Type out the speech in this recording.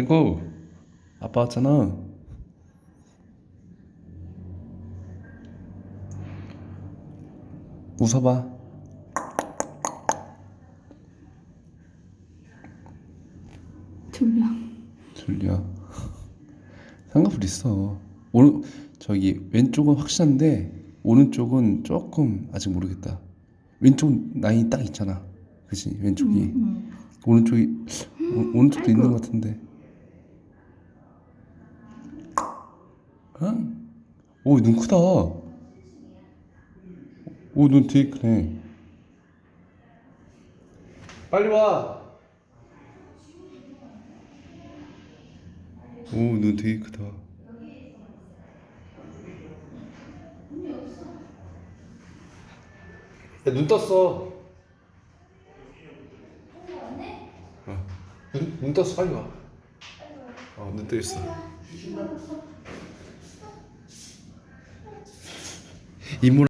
최고. 아빠 왔잖아. 웃어봐. 졸려. 졸려. 쌍꺼풀 있어. 오른 저기 왼쪽은 확실한데 오른쪽은 조금 아직 모르겠다. 왼쪽 라인이 딱 있잖아. 그지 왼쪽이. 응. 오른쪽이 오, 아이고. 있는 것 같은데. 응? 오, 눈 크다. 오, 눈 되게 크네. 빨리 와. 오, 눈 되게 크다. 야, 눈 떴어. 어. 눈, 눈 떴어 빨리 와. 어, 눈 떠 있어. 이모